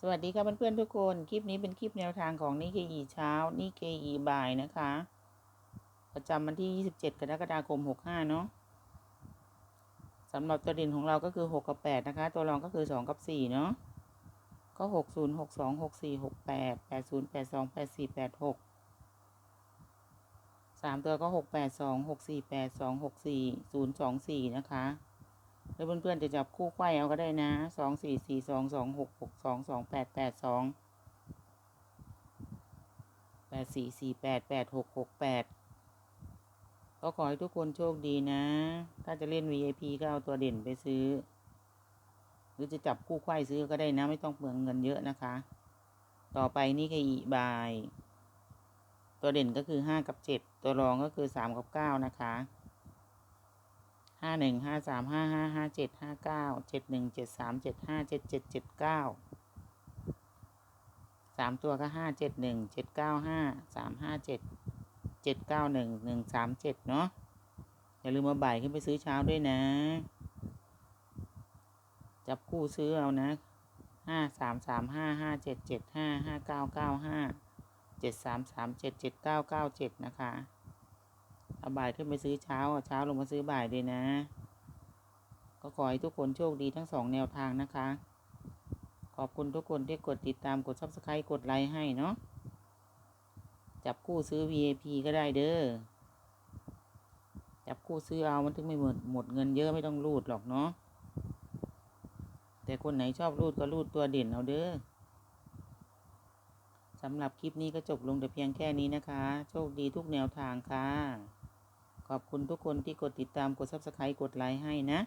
สวัสดีค่ะเพื่อนๆทุกคน คลิปนี้เป็นคลิปแนวทางของนิเคอีเช้านิเคอีบ่ายนะคะ ประจำวันที่ 27 กรกฎาคม 65 เนาะสำหรับตัวเด่นของเราก็คือ 6 กับ 8 นะคะ ตัวรองก็คือ 2 กับ 4 เนาะก็ 60 62 64 68 80 82 84 86 3 ตัวก็ 682 648 264 024 นะคะ หรือเพื่อนๆจะจับคู่ไขว้เอาก็ได้นะสองสี่สี่สองสองหกหกสองสองแปดแปดสองแปดสี่สี่แปดแปดหกหกแปดก็ขอให้ทุกคนโชคดีนะ ถ้าจะเล่น VIP ก็เอาตัวเด่นไปซื้อ หรือจะจับคู่ไขว้ซื้อก็ได้นะ ไม่ต้องเปลืองเงินเยอะนะคะ ต่อไปนี่คืออีบาย ตัวเด่นก็คือห้ากับเจ็ดตัวรองก็คือสามกับเก้านะคะ ห้าหนึ่งห้าสามห้าห้าห้าเจ็ดห้าเก้าเจ็ดหนึ่งเจ็ดสามเจ็ดห้าเจ็ดเจ็ดเจ็ดเก้าสามตัวก็ห้าเจ็ดหนึ่งเจ็ดเก้าห้าสามห้าเจ็ดเจ็ดเก้าหนึ่งหนึ่งสามเจ็ดเนาะอย่าลืมมาบ่ายขึ้นไปซื้อเช้าด้วยนะ จับคู่ซื้อเอานะห้าสามสามห้าห้าเจ็ดเจ็ดห้าห้าเก้าเก้าห้าเจ็ดสามสามเจ็ดเจ็ดเก้าเก้าเจ็ดนะคะ เอาบ่ายขึ้นไปซื้อเช้าเอาเช้าลงมาซื้อบ่ายด้วยนะ ก็ขอให้ทุกคนโชคดีทั้งสองแนวทางนะคะ ขอบคุณทุกคนที่กดติดตามกด subscribe กดไลค์ให้เนาะจับคู่ซื้อ VIP ก็ได้เด้อจับคู่ซื้อเอามันถึงไม่หมดหมดเงินเยอะไม่ต้องรูดหรอกเนาะแต่คนไหนชอบรูดก็รูดตัวเด่นเอาเด้อสำหรับคลิปนี้ก็จบลงแต่เพียงแค่นี้นะคะ โชคดีทุกแนวทางค่ะ อบคุณทุกคนที่กดติดตามกด subscribe กดไลค์ให้นะ